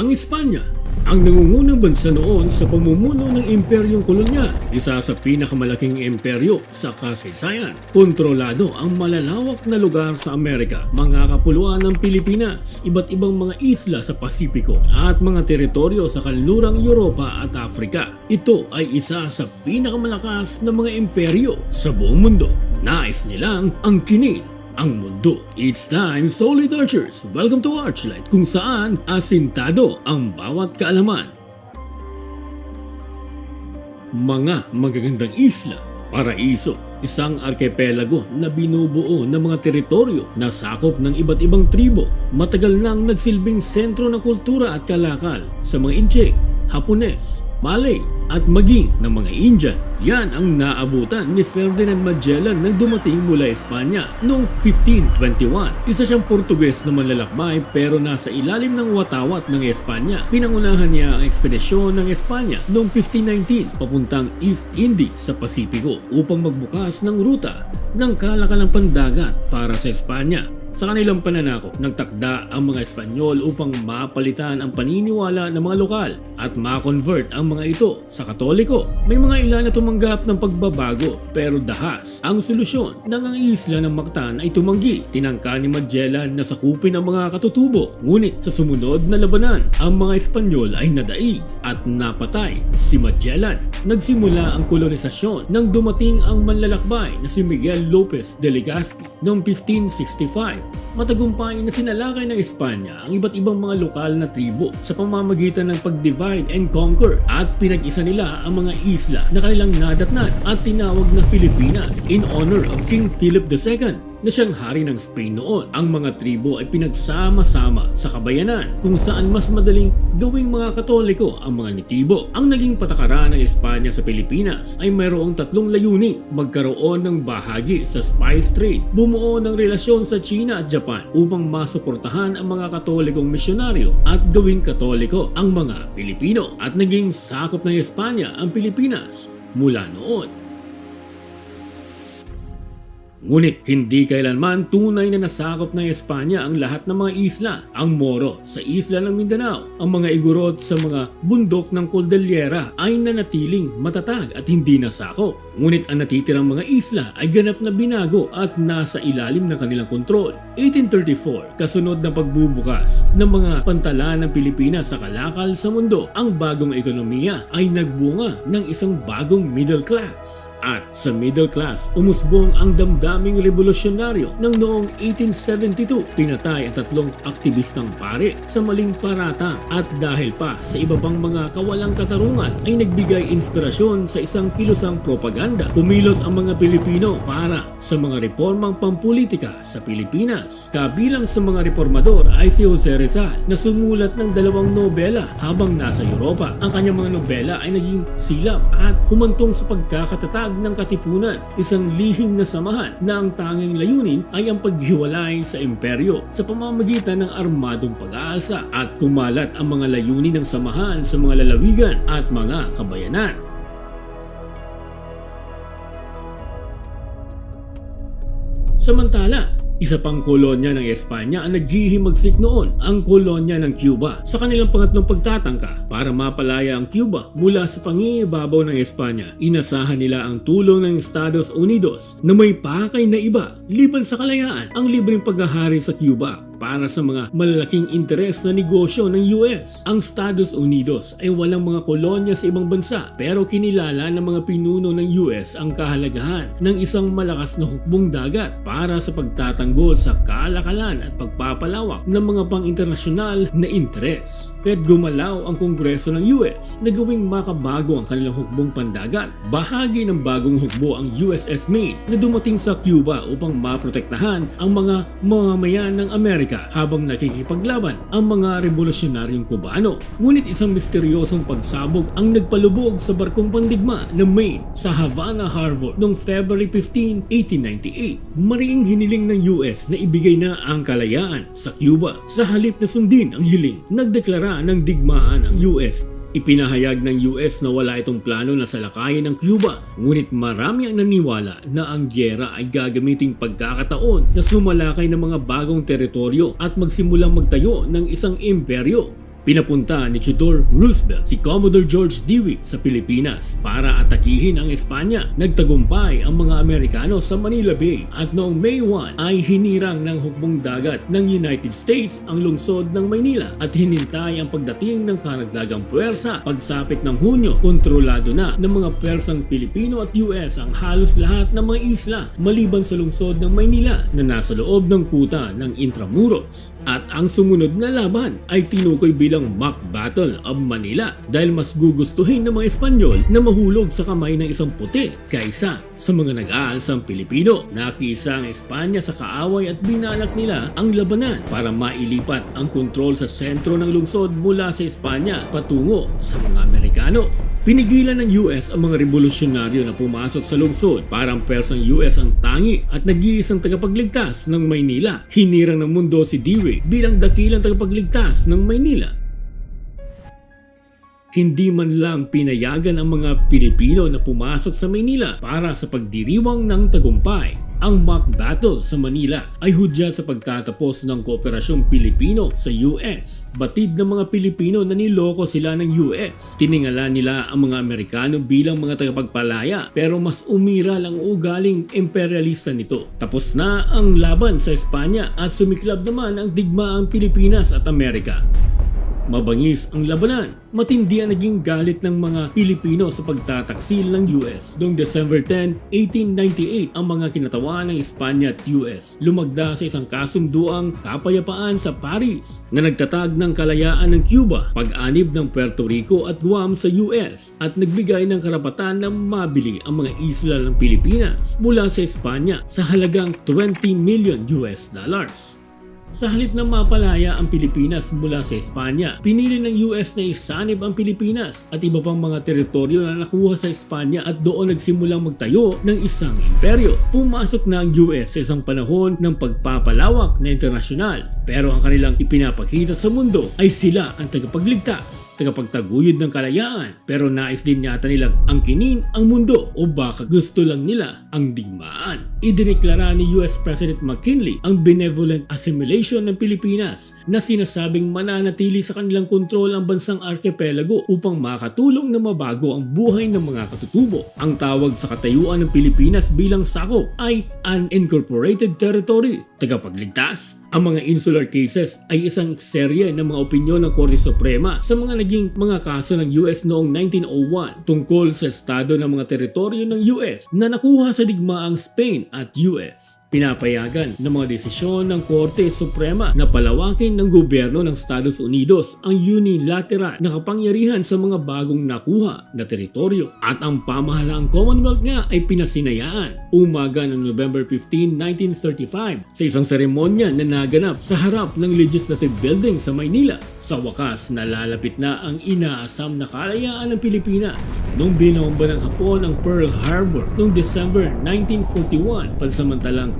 Ang Espanya, ang nangungunang bansa noon sa pamumuno ng imperyong kolonya, isa sa pinakamalaking imperyo sa kasaysayan. Kontrolado ang malalawak na lugar sa Amerika, mga kapuluan ng Pilipinas, iba't ibang mga isla sa Pasipiko, at mga teritoryo sa kanlurang Europa at Afrika. Ito ay isa sa pinakamalakas na mga imperyo sa buong mundo. Nais nilang angkinin ang mundo. It's time, Solid Archers! Welcome to Archlight kung saan asintado ang bawat kaalaman. Mga magagandang isla, paraiso, isang arkipelago na binubuo ng mga teritoryo na sakop ng iba't ibang tribo. Matagal nang nagsilbing sentro ng kultura at kalakal sa mga Inche, Hapones, Malay at maging ng mga Indian. Yan ang naabutan ni Ferdinand Magellan nang dumating mula Espanya noong 1521. Isa siyang Portuges na manlalakbay pero nasa ilalim ng watawat ng Espanya. Pinangunahan niya ang ekspedisyon ng Espanya noong 1519 papuntang East Indies sa Pasipiko upang magbukas ng ruta ng kalakalang pandagat para sa Espanya. Sa kanilang pananakop, nagtakda ang mga Espanyol upang mapalitan ang paniniwala ng mga lokal at ma-convert ang mga ito sa Katoliko. May mga ilan na tumanggap ng pagbabago pero dahas ang solusyon nang ang isla ng Mactan ay tumanggi. Tinangka ni Magellan na sakupin ang mga katutubo. Ngunit sa sumunod na labanan, ang mga Espanyol ay nadaig at napatay si Magellan. Nagsimula ang kolonisasyon nang dumating ang manlalakbay na si Miguel Lopez de Legazpi noong 1565 matagumpay na sinalakay ng Espanya ang iba't ibang mga lokal na tribo sa pamamagitan ng pag-divide and conquer at pinag-isa nila ang mga isla na kanilang nadatnan at tinawag na Pilipinas in honor of King Philip II na siyang hari ng Spain noon. Ang mga tribo ay pinagsama-sama sa kabayanan kung saan mas madaling gawing mga katoliko ang mga nitibo. Ang naging patakaran ng Espanya sa Pilipinas ay mayroong tatlong layunin. Magkaroon ng bahagi sa spice trade, bumuo ng relasyon sa China at Japan upang masuportahan ang mga katolikong misyonaryo at gawing katoliko ang mga Pilipino at naging sakop ng Espanya ang Pilipinas mula noon. Ngunit hindi kailanman tunay na nasakop ng Espanya ang lahat ng mga isla. Ang Moro sa isla ng Mindanao, ang mga Igorot sa mga bundok ng Cordillera ay nanatiling matatag at hindi nasakop. Ngunit ang natitirang mga isla ay ganap na binago at nasa ilalim ng kanilang kontrol. 1834, kasunod ng pagbubukas ng mga pantalan ng Pilipinas sa kalakal sa mundo, ang bagong ekonomiya ay nagbunga ng isang bagong middle class. At sa middle class, umusbong ang damdaming revolusyonaryo ng noong 1872. Pinatay ang tatlong aktivistang pare sa maling parata at dahil pa sa iba pang mga kawalang katarungan ay nagbigay inspirasyon sa isang kilusang propaganda. Pumilos ang mga Pilipino para sa mga reformang pampolitika sa Pilipinas. Kabilang sa mga reformador ay si Jose Rizal na sumulat ng dalawang nobela habang nasa Europa. Ang kanyang mga nobela ay naging silap at humantong sa pagkakatatag ng katipunan, isang lihim na samahan na ang tanging layunin ay ang paghiwalay sa imperyo sa pamamagitan ng armadong pag-aalsa at kumalat ang mga layunin ng samahan sa mga lalawigan at mga kabayanan. Samantala, isa pang kolonya ng Espanya ang naghihimagsik noon, ang kolonya ng Cuba. Sa kanilang pangatlong pagtatangka para mapalaya ang Cuba mula sa pangingibabaw ng Espanya, inasahan nila ang tulong ng Estados Unidos na may pakay na iba liban sa kalayaan ang libreng paghahari sa Cuba para sa mga malalaking interes na negosyo ng US. Ang Estados Unidos ay walang mga kolonya sa ibang bansa pero kinilala ng mga pinuno ng US ang kahalagahan ng isang malakas na hukbong dagat para sa pagtatanggol sa kalakalan at pagpapalawak ng mga pang-internasyonal na interes. Kaya't gumalaw ang Kongreso ng US na gawing makabago ang kanilang hukbong pandagat. Bahagi ng bagong hukbo ang USS Maine na dumating sa Cuba upang maprotektahan ang mga mamamayan ng Amerika habang nakikipaglaban ang mga revolusyonaryong Kubano. Ngunit isang misteryosong pagsabog ang nagpalubog sa barkong pandigma ng Maine sa Havana Harbor noong February 15, 1898. Mariing hiniling ng US na ibigay na ang kalayaan sa Cuba. Sa halip na sundin ang hiling, nagdeklara ng digmaan ang US Ipinahayag ng US na wala itong plano na salakayin ng Cuba, ngunit marami ang naniwala na ang gyera ay gagamiting pagkakataon na sumalakay ng mga bagong teritoryo at magsimulang magtayo ng isang imperyo. Pinapunta ni Theodore Roosevelt si Commodore George Dewey sa Pilipinas para atakihin ang Espanya. Nagtagumpay ang mga Amerikano sa Manila Bay at noong May 1 ay hinirang ng hukbong dagat ng United States ang lungsod ng Maynila at hinintay ang pagdating ng karagdagang puwersa. Pagsapit ng Hunyo, kontrolado na ng mga Persang Pilipino at US ang halos lahat ng mga isla maliban sa lungsod ng Maynila na nasa loob ng kuta ng Intramuros. At ang sumunod na laban ay tinukoy bilang mock battle of Manila dahil mas gugustuhin ng mga Espanyol na mahulog sa kamay ng isang puti kaysa sa mga nag-aalsang Pilipino. Nakisa ang Espanya sa kaaway at binalak nila ang labanan para mailipat ang kontrol sa sentro ng lungsod mula sa Espanya patungo sa mga Amerikano. Pinigilan ng US ang mga revolusyonaryo na pumasok sa lungsod. Parang persang US ang tangi at nag-iisang tagapagligtas ng Maynila. Hinirang ng mundo si Dewey bilang dakilang tagapagligtas ng Maynila. Hindi man lang pinayagan ang mga Pilipino na pumasok sa Maynila para sa pagdiriwang ng tagumpay. Ang mock battle sa Manila ay hudyat sa pagtatapos ng kooperasyong Pilipino sa US. Batid ng mga Pilipino na niloko sila ng US. Tiningala nila ang mga Amerikano bilang mga tagapagpalaya pero mas umiral ang ugaling imperialista nito. Tapos na ang laban sa Espanya at sumiklab naman ang digmaang Pilipinas at Amerika. Mabangis ang labanan. Matindi ang naging galit ng mga Pilipino sa pagtataksil ng US. Noong December 10, 1898, ang mga kinatawan ng Espanya at US lumagda sa isang kasunduang kapayapaan sa Paris na nagtatag ng kalayaan ng Cuba, pag-anib ng Puerto Rico at Guam sa US at nagbigay ng karapatan na mabili ang mga isla ng Pilipinas mula sa Espanya sa halagang 20 million US dollars. Sa halip na mapalaya ang Pilipinas mula sa Espanya, pinili ng US na isanib ang Pilipinas at iba pang mga teritoryo na nakuha sa Espanya at doon nagsimulang magtayo ng isang imperyo. Pumasok na ang US sa isang panahon ng pagpapalawak na internasyonal. Pero ang kanilang ipinapakita sa mundo ay sila ang tagapagligtas, tagapagtaguyod ng kalayaan pero nais din yata nilang angkinin ang mundo o baka gusto lang nila ang digmaan. Idineklara ni US President McKinley ang benevolent assimilation ng Pilipinas na sinasabing mananatili sa kanilang kontrol ang bansang arkipelago upang makatulong na mabago ang buhay ng mga katutubo. Ang tawag sa katayuan ng Pilipinas bilang sakop ay Unincorporated Territory, tagapagligtas. Ang mga insular cases ay isang serye ng mga opinyon ng Korte Suprema sa mga naging mga kaso ng US noong 1901 tungkol sa estado ng mga teritoryo ng US na nakuha sa digmaang Spain at US. Pinapayagan ng mga desisyon ng Korte Suprema na palawakin ng gobyerno ng Estados Unidos ang unilateral na kapangyarihan sa mga bagong nakuha na teritoryo. At ang pamahalaang Commonwealth nga ay pinasinayaan. Umaga ng November 15, 1935 sa isang seremonya na naganap sa harap ng Legislative Building sa Maynila. Sa wakas, nalalapit na ang inaasam na kalayaan ng Pilipinas. Nung binomba ng Hapon ang Pearl Harbor noong December 1941 pansamantalang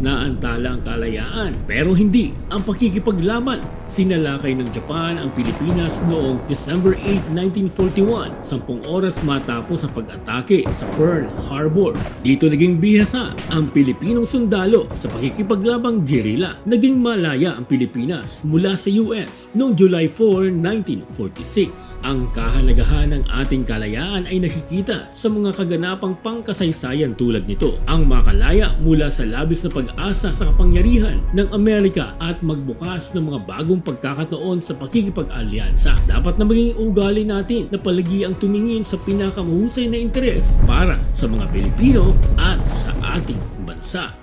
naantala ang kalayaan pero hindi ang pakikipaglaban. Sinalakay ng Japan ang Pilipinas noong December 8, 1941, sampung oras matapos ang pag-atake sa Pearl Harbor. Dito naging bihasa ang Pilipinong sundalo sa pakikipaglabang gerila. Naging malaya ang Pilipinas mula sa US noong July 4, 1946. Ang kahalagahan ng ating kalayaan ay nakikita sa mga kaganapang pangkasaysayan tulad nito. Ang makalaya mula sa labis na pag-asa sa kapangyarihan ng Amerika at magbukas ng mga bagong pagkakataon sa pakikipag-alyansa. Dapat na maging ugali natin na palagi ang tumingin sa pinakamahusay na interes para sa mga Pilipino at sa ating bansa.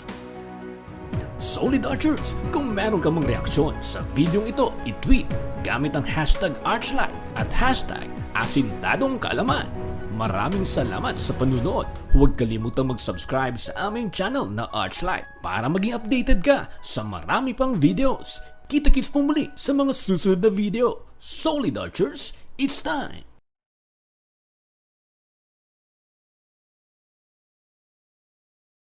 Solid Archers, kung meron ka mong reaksyon sa videong ito, i-tweet gamit ang hashtag Archlight at hashtag Asindadong Kalaman. Maraming salamat sa panunod. Huwag kalimutang mag-subscribe sa aming channel na Archlight para maging updated ka sa marami pang videos. Kita-kits po muli sa mga susunod na video. Solid Archers, it's time!